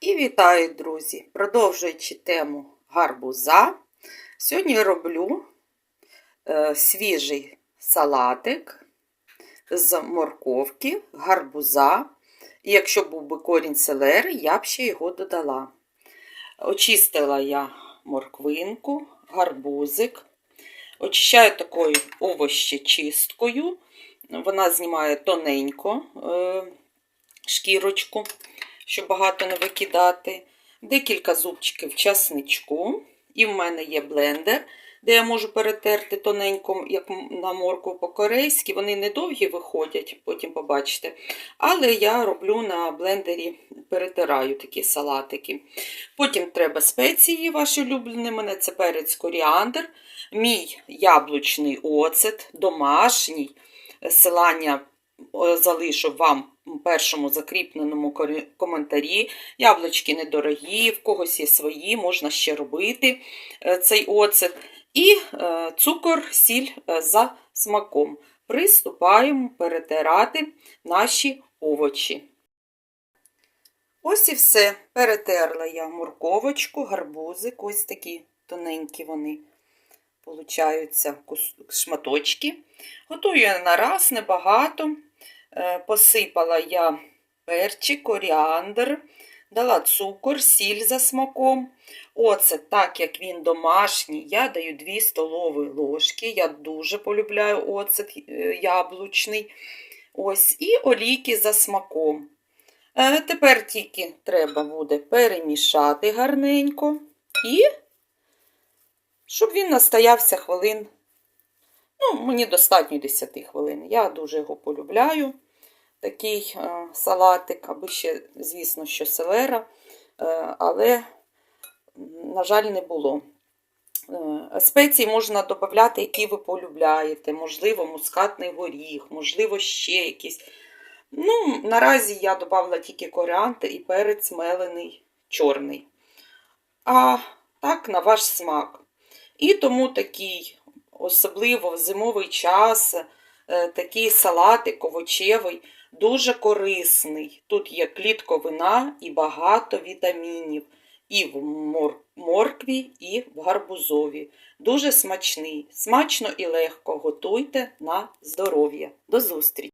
І вітаю, друзі! Продовжуючи тему гарбуза, сьогодні роблю е, свіжий салатик з морковки, гарбуза. І якщо був би корінь селери, я б ще його додала. Очистила я морквинку, гарбузик. Очищаю такою овощечисткою. Вона знімає тоненько е, шкірочку щоб багато не викидати. Декілька зубчиків часничку. І в мене є блендер, де я можу перетерти тоненько, як на морку по-корейськи. Вони недовгі виходять, потім побачите. Але я роблю на блендері, перетираю такі салатики. Потім треба спеції, ваші улюблені. мене це перець коріандр, мій яблучний оцет, домашній. Силання залишу вам першому закріпленому коментарі. Яблучки недорогі, в когось є свої, можна ще робити е, цей оцет. І е, цукор, сіль е, за смаком. Приступаємо перетирати наші овочі. Ось і все. Перетерла я морковочку, гарбузик, ось такі тоненькі вони получаються шматочки. Готую я на раз, небагато. Е, посипала я перчик, коріандр, дала цукор, сіль за смаком. Оце, так як він домашній, я даю 2 столові ложки. Я дуже полюбляю оцет е, яблучний. Ось, І олійки за смаком. Е, тепер тільки треба буде перемішати гарненько і щоб він настоявся хвилин Ну, Мені достатньо 10 хвилин. Я дуже його полюбляю, такий е, салатик, аби ще, звісно, що селера, е, але, на жаль, не було. Е, спеції можна додати, які ви полюбляєте, можливо, мускатний горіх, можливо, ще якісь. Ну, Наразі я додала тільки коріантр і перець мелений чорний. А так, на ваш смак. І тому такий особливо в зимовий час е, такий салатик овочевий, дуже корисний. Тут є клітковина і багато вітамінів. І в моркві, і в гарбузові. Дуже смачний. Смачно і легко готуйте на здоров'я. До зустрічі!